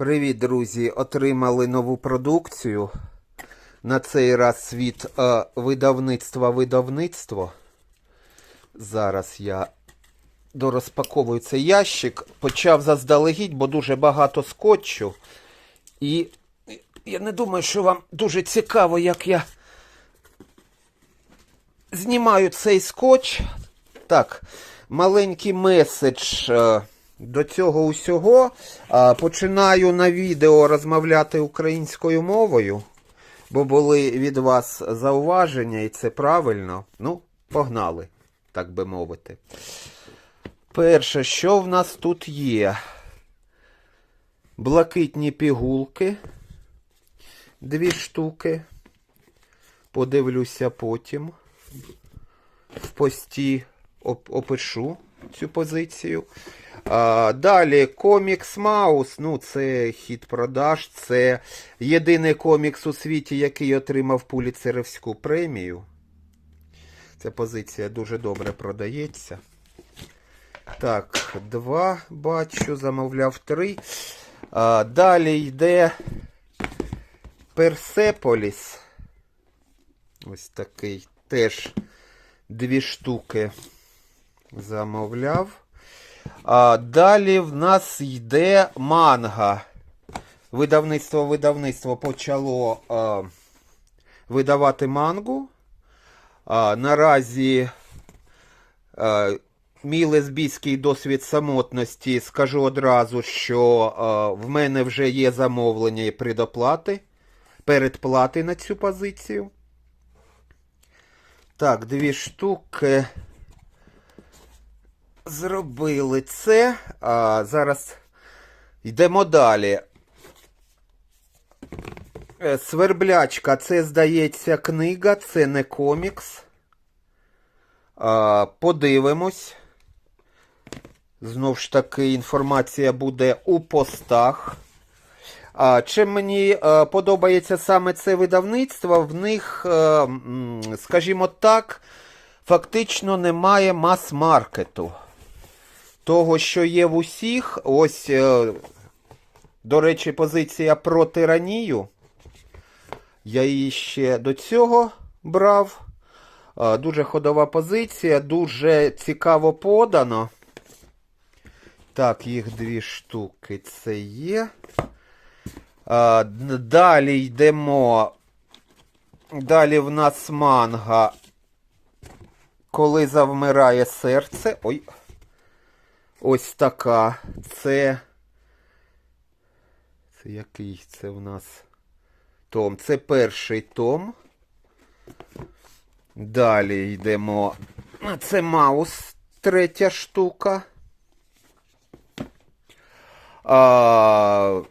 Привіт, друзі! Отримали нову продукцію. На цей раз від е, видавництва видавництво. Зараз я дорозпаковую цей ящик. Почав заздалегідь, бо дуже багато скотчу. І я не думаю, що вам дуже цікаво, як я знімаю цей скотч. Так, маленький меседж е, до цього усього. Починаю на відео розмовляти українською мовою, бо були від вас зауваження, і це правильно. Ну, погнали, так би мовити. Перше, що в нас тут є? Блакитні пігулки. Дві штуки. Подивлюся потім в пості оп- опишу цю позицію. Далі комікс Маус. Ну, це хід продаж. Це єдиний комікс у світі, який отримав Пуліцерівську премію. Ця позиція дуже добре продається. Так, два бачу, замовляв три. А, далі йде Персеполіс. Ось такий теж дві штуки замовляв. А далі в нас йде манга. Видавництво видавництво почало а, видавати мангу. А, наразі а, мій лесбійський досвід самотності скажу одразу, що а, в мене вже є замовлення і предоплати, передплати на цю позицію. Так, дві штуки. Зробили це. А зараз йдемо далі. Е, Сверблячка, це, здається, книга, це не комікс. А, подивимось. Знову ж таки, інформація буде у постах. А, чим мені е, подобається саме це видавництво, в них, е, м, скажімо так, фактично немає мас-маркету. Того, що є в усіх, ось, е, до речі, позиція про тиранію. Я її ще до цього брав. Е, Дуже ходова позиція, дуже цікаво подано. Так, їх дві штуки це є. Далі йдемо. Далі в нас манга. Коли завмирає серце. Ой. Ось така. Це. Це який це у нас том? Це перший том. Далі йдемо. Це Маус, третя штука. А,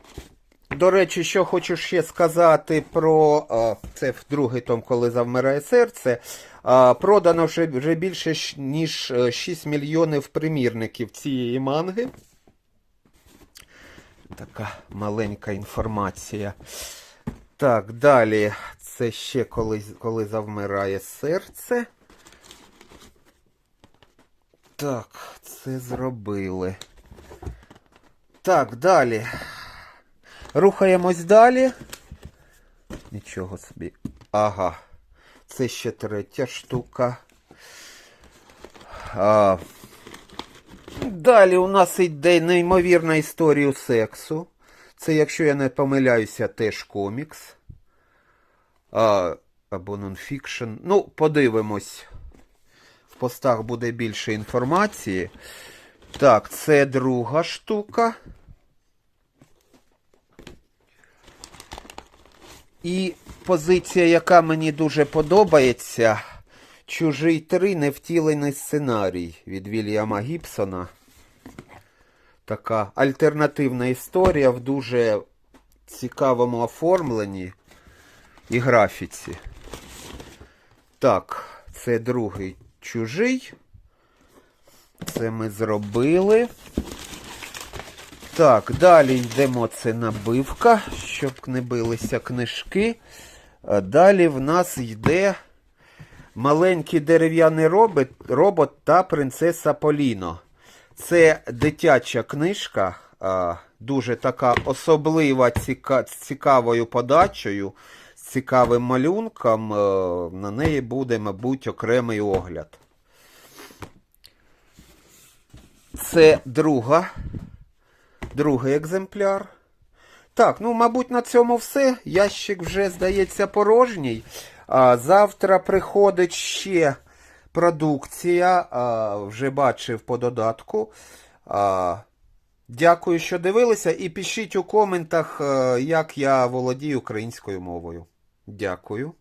до речі, що хочу ще сказати про це в другий том, коли завмирає серце. Продано вже, вже більше ніж е, 6 мільйонів примірників цієї манги. Така маленька інформація. Так, далі. Це ще коли, коли завмирає серце. Так, це зробили. Так, далі. Рухаємось далі. Нічого собі. Ага. Це ще третя штука. А, далі у нас йде неймовірна історія сексу. Це, якщо я не помиляюся, теж комікс. А, або нонфікшн. Ну, подивимось. В постах буде більше інформації. Так, це друга штука. І позиція, яка мені дуже подобається, Чужий 3 невтілений сценарій від Вільяма Гібсона. Така альтернативна історія в дуже цікавому оформленні і графіці. Так, це другий чужий. Це ми зробили. Так, далі йдемо. Це набивка, щоб не билися книжки. Далі в нас йде маленький дерев'яний робот, та принцеса Поліно. Це дитяча книжка. Дуже така особлива, з цікавою подачею, з цікавим малюнком. Е, На неї буде, мабуть, окремий огляд. Це друга, другий екземпляр. Так, ну, мабуть, на цьому все. Ящик вже, здається, порожній. А, завтра приходить ще продукція. А, вже бачив по додатку. А, дякую, що дивилися. І пишіть у коментах, е, як я володію українською мовою. Дякую.